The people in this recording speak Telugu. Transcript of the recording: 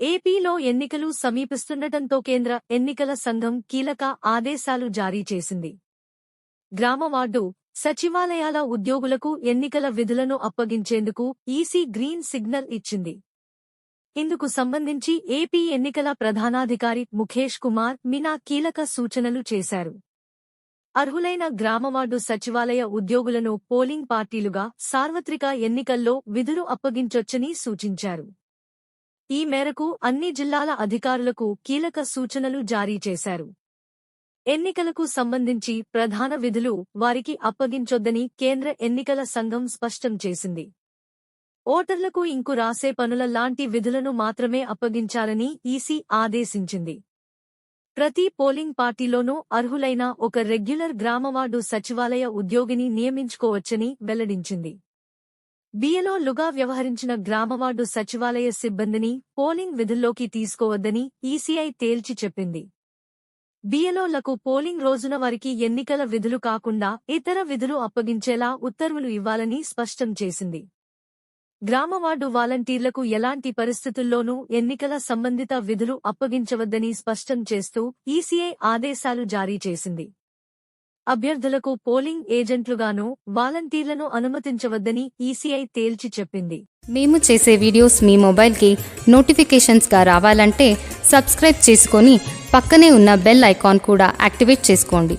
ఏపీలో ఎన్నికలు సమీపిస్తుండటంతో కేంద్ర ఎన్నికల సంఘం కీలక ఆదేశాలు జారీ చేసింది. గ్రామ వార్డు సచివాలయాల ఉద్యోగులకు ఎన్నికల విధులను అప్పగించేందుకు ఈసీ గ్రీన్ సిగ్నల్ ఇచ్చింది. ఇందుకు సంబంధించి ఏపీ ఎన్నికల ప్రధానాధికారి ముఖేష్ కుమార్ మీనా కీలక సూచనలు చేశారు. అర్హులైన గ్రామవార్డు సచివాలయ ఉద్యోగులను పోలింగ్ పార్టీలుగా సార్వత్రిక ఎన్నికల్లో విధులు అప్పగించొచ్చని సూచించారు. ఈ మేరకు అన్ని జిల్లాల అధికారులకు కీలక సూచనలు జారీ చేశారు. ఎన్నికలకు సంబంధించి ప్రధాన విధులు వారికి అప్పగించొద్దని కేంద్ర ఎన్నికల సంఘం స్పష్టం చేసింది. ఓటర్లకు ఇంకు రాసే పనుల లాంటి విధులను మాత్రమే అప్పగించాలని ఈసీ ఆదేశించింది. ప్రతి పోలింగ్ పార్టీలోనూ అర్హులైన ఒక రెగ్యులర్ గ్రామవార్డు సచివాలయ ఉద్యోగిని నియమించుకోవచ్చని వెల్లడించింది. బిఎల్ఓలుగా వ్యవహరించిన గ్రామవార్డు సచివాలయ సిబ్బందిని పోలింగ్ విధుల్లోకి తీసుకోవద్దని ఈసీఐ తేల్చి చెప్పింది. బిఎల్ఓలకు పోలింగ్ రోజున వారికి ఎన్నికల విధులు కాకుండా ఇతర విధులు అప్పగించేలా ఉత్తర్వులు ఇవ్వాలని స్పష్టం చేసింది. గ్రామవార్డు వాలంటీర్లకు ఎలాంటి పరిస్థితుల్లోనూ ఎన్నికల సంబంధిత విధులు అప్పగించవద్దని స్పష్టం చేస్తూ ఈసీఐ ఆదేశాలు జారీ చేసింది. అభ్యర్థులకు పోలింగ్ ఏజెంట్లుగానూ వాలంటీర్లను అనుమతించవద్దని ఈసీఐ తేల్చి చెప్పింది. మేము చేసే వీడియోస్ మీ మొబైల్కి నోటిఫికేషన్స్గా రావాలంటే సబ్స్క్రైబ్ చేసుకొని పక్కనే ఉన్న బెల్ ఐకాన్ కూడా యాక్టివేట్ చేసుకోండి.